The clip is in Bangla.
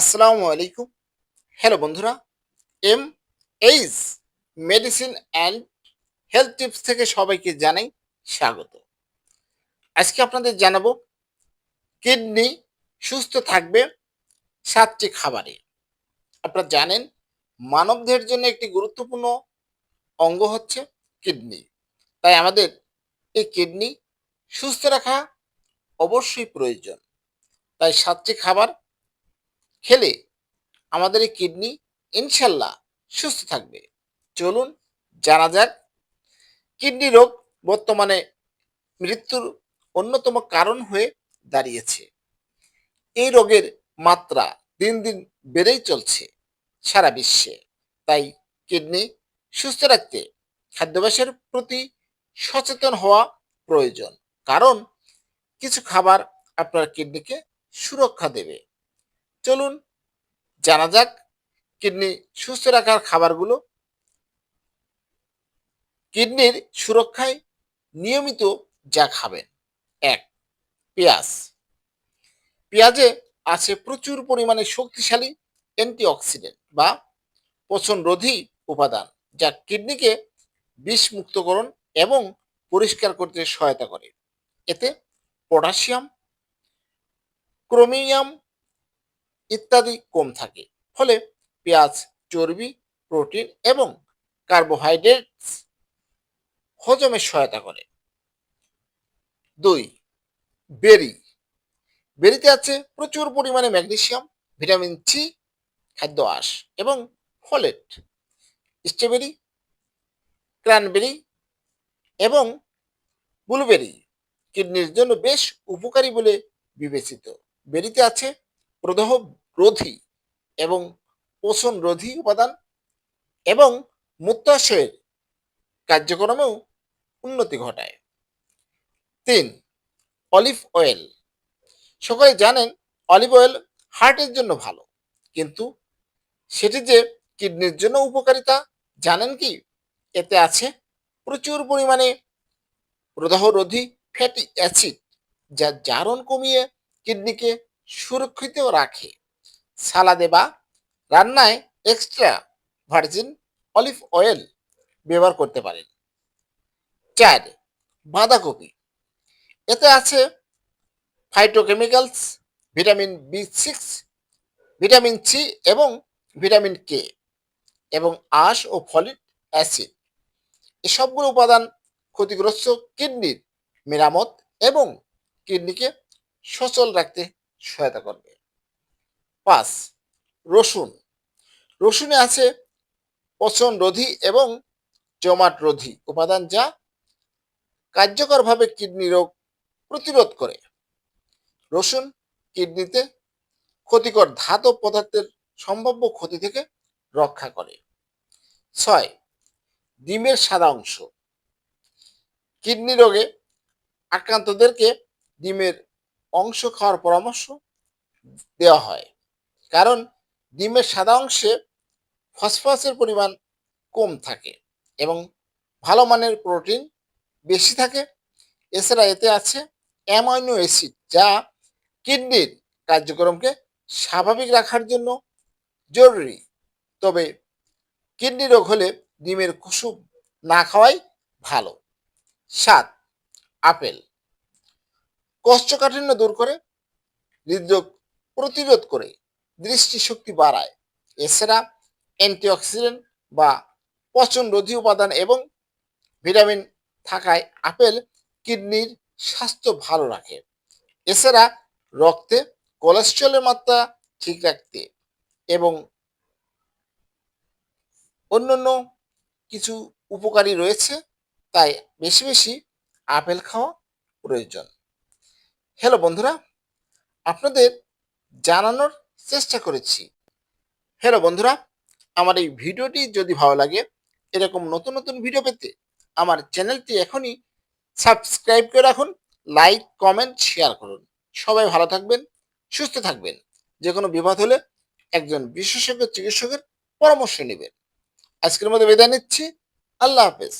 আসসালামু আলাইকুম। হ্যালো বন্ধুরা M H medicine and health tips থেকে সবাইকে জানাই স্বাগত। আজকে আপনাদের জানাব, কিডনি সুস্থ থাকবে সাতটি খাবারে। আপনারা জানেন মানবদের জন্য একটি গুরুত্বপূর্ণ অঙ্গ হচ্ছে কিডনি। তাই আমাদের এই কিডনি সুস্থ রাখা অবশ্যই প্রয়োজন। তাই সাতটি খাবার খেলে আমাদের এই কিডনি ইনশাল্লাহ সুস্থ থাকবে। চলুন জানা যাক কিডনি রোগ বর্তমানে মৃত্যুর অন্যতম কারণ হয়ে দাঁড়িয়েছে। এই রোগের মাত্রা দিন দিন বেড়েই চলছে সারা বিশ্বে। তাই কিডনি সুস্থ রাখতে খাদ্যাভ্যাসের প্রতি সচেতন হওয়া প্রয়োজন, কারণ কিছু খাবার আপনার কিডনিকে সুরক্ষা দেবে। চলুন জানা যাক, কিডনি সুস্থ রাখার খাবারগুলো কিডনির সুরক্ষায় নিয়মিত যা খাবেন। এক, পেঁয়াজ। পেঁয়াজে আছে প্রচুর পরিমাণে শক্তিশালী অ্যান্টিঅক্সিডেন্ট বা পচনরোধী উপাদান যা কিডনিকে বিষমুক্তকরণ এবং পরিষ্কার করতে সহায়তা করে। এতে পটাশিয়াম, ক্রোমিয়াম ইত্যাদি কম থাকে। ফলে পেঁয়াজ, চর্বি, প্রোটিন এবং কার্বোহাইড্রেটস হজমে সহায়তা করে। দুই, বেরি। বেরিতে আছে প্রচুর পরিমাণে ম্যাগনেসিয়াম, ভিটামিন সি খাদ্য আঁশ এবং ফলেট, স্ট্রবেরি ক্রানবেরি এবং ব্লুবেরি। কিডনির জন্য বেশ উপকারী বলে বিবেচিত। বেরিতে আছে প্রদাহ রোধী এবং পোষণ রোধী উপাদান এবং মূত্রাশয়ের কার্যক্রমেও উন্নতি ঘটায়। তিন, অলিভ অয়েল। সকলে জানেন অলিভ অয়েল হার্টের জন্য ভালো, কিন্তু সেটি যে কিডনির জন্য উপকারিতা, জানেন কি? এতে আছে প্রচুর পরিমাণে প্রদাহরোধী ফ্যাটি অ্যাসিড, যা জারণ কমিয়ে কিডনিকে সুরক্ষিত রাখে। সালাদে বা রান্নায় এক্সট্রা ভার্জিন অলিভ অয়েল ব্যবহার করতে পারেন। চার, বাঁধাকপি। এতে আছে phytochemicals vitamin B six vitamin C এবং ভিটামিন কে এবং আঁশ ও ফলিক অ্যাসিড এসবগুলো উপাদান ক্ষতিগ্রস্ত কিডনির মেরামত এবং কিডনিকে সচল রাখতে সহায়তা করবে। পাঁচ, রসুন। রসুনে আছে পচন রোধী এবং জমাট রোধী উপাদান যা কার্যকরভাবে কিডনি রোগ প্রতিরোধ করে। রসুন কিডনিতে ক্ষতিকর ধাতব পদার্থের সম্ভাব্য ক্ষতি থেকে রক্ষা করে। ছয়, ডিমের সাদা অংশ। কিডনি রোগে আক্রান্তদেরকে ডিমের অংশ খাওয়ার পরামর্শ দেওয়া হয়। কারণ ডিমের সাদা অংশে ফসফরাসের পরিমাণ কম থাকে এবং ভালো মানের প্রোটিন বেশি থাকে। এছাড়া এতে আছে অ্যামাইনো অ্যাসিড যা কিডনির কার্যক্রমকে স্বাভাবিক রাখার জন্য জরুরি। তবে কিডনি রোগ হলে ডিমের কুসুম না খাওয়াই ভালো। সাত, আপেল। কোষ্ঠকাঠিন্য দূর করে, হৃদরোগ প্রতিরোধ করে দৃষ্টিশক্তি বাড়ায়। এছাড়া অ্যান্টিঅক্সিডেন্ট বা পচন রোধী উপাদান এবং ভিটামিন থাকায় আপেল কিডনির স্বাস্থ্য ভালো রাখে। এছাড়া রক্তে কোলেস্ট্রলের মাত্রা ঠিক রাখতে এবং অন্যান্য কিছু উপকারী রয়েছে, তাই বেশি বেশি আপেল খাওয়া প্রয়োজন। হ্যালো বন্ধুরা, আপনাদের জানানোর চেষ্টা করেছি। হ্যালো বন্ধুরা, আমার এই ভিডিওটি যদি ভালো লাগে, এরকম নতুন নতুন ভিডিও পেতে আমার চ্যানেলটি এখনই সাবস্ক্রাইব করে রাখুন, লাইক, কমেন্ট, শেয়ার করুন। সবাই ভালো থাকবেন, সুস্থ থাকবেন। যে কোনো বিপদ হলে একজন বিশেষজ্ঞ চিকিৎসকের পরামর্শ নেবেন। আজকের মধ্যে বিদায় নিচ্ছি, আল্লাহ হাফেজ।